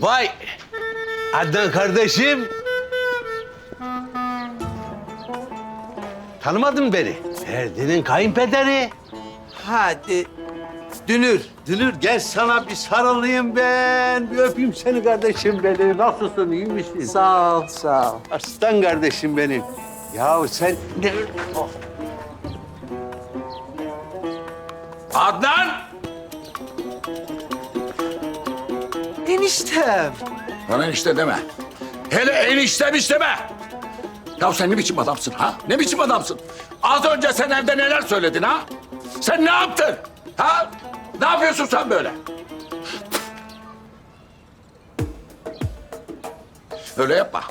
Vay Adnan kardeşim. Tanımadın beni. Ferdi'nin kayınpederi. Hadi. Dünür. Dünür gel sana bir sarılayım ben. Bir öpeyim seni kardeşim benim. Nasılsın iyi misin? Sağ ol, sağ ol. Aslan kardeşim benim. Ya sen... Oh. Adnan! Eniştem. Bana enişte deme. Hele eniştem isteme. Ya sen ne biçim adamsın ha? Ne biçim adamsın? Az önce sen evde neler söyledin ha? Sen ne yaptın? Ha? Ne yapıyorsun sen böyle? Öyle yapma.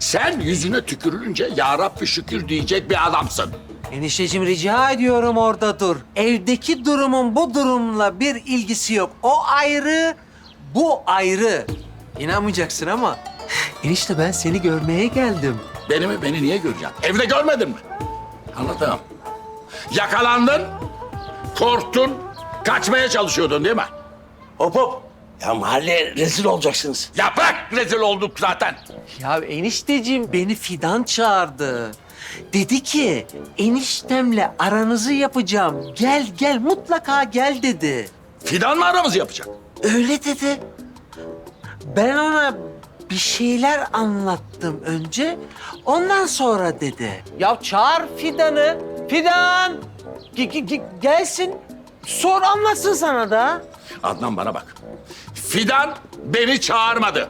Sen yüzüne tükürülünce ya Rabbi şükür diyecek bir adamsın. Enişteciğim rica ediyorum orada dur. Evdeki durumun bu durumla bir ilgisi yok. O ayrı, bu ayrı. İnanmayacaksın ama enişte ben seni görmeye geldim. Beni mi? Beni niye göreceksin? Evde görmedin mi? Anladım. Yakalandın, korktun, kaçmaya çalışıyordun değil mi? Hop hop. Ya mahalleye rezil olacaksınız. Ya bırak rezil olduk zaten. Ya enişteciğim beni Fidan çağırdı. Dedi ki eniştemle aranızı yapacağım. Gel gel mutlaka gel dedi. Fidan mı aramızı yapacak? Öyle dedi. Ben ona bir şeyler anlattım önce. Ondan sonra dedi. Ya çağır Fidan'ı. Fidan! Ge- ge- ge- gelsin. Sor anlatsın sana da. Adnan bana bak. Fidan beni çağırmadı.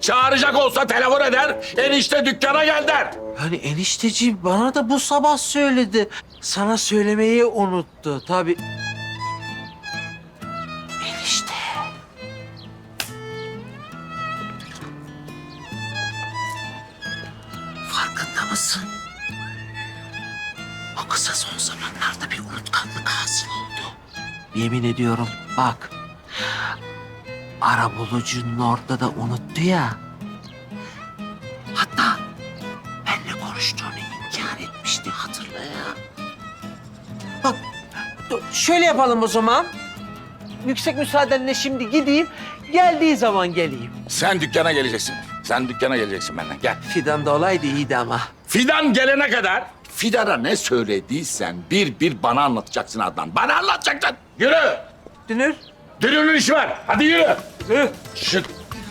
Çağıracak olsa telefon eder, enişte dükkana gel der. Hani enişteciğim bana da bu sabah söyledi. Sana söylemeyi unuttu tabii. Farkında mısın? O kısa son zamanlarda bir unutkanlık hasıl oldu. Yemin ediyorum bak. Arabulucunun orada da unuttu ya. Hatta benimle konuştuğunu inkar etmişti hatırla ya. Bak şöyle yapalım o zaman. Yüksek müsaadenle şimdi gideyim. Geldiği zaman geleyim. Sen dükkana geleceksin. Sen dükkana geleceksin benden. Gel. Fidan da olaydı iyiydi ama. Fidan gelene kadar Fidan'a ne söylediysen bir bir bana anlatacaksın Adnan. Bana anlatacaksın. Yürü. Dünür. Dünürün işi var. Hadi yürü. Yürü. Şu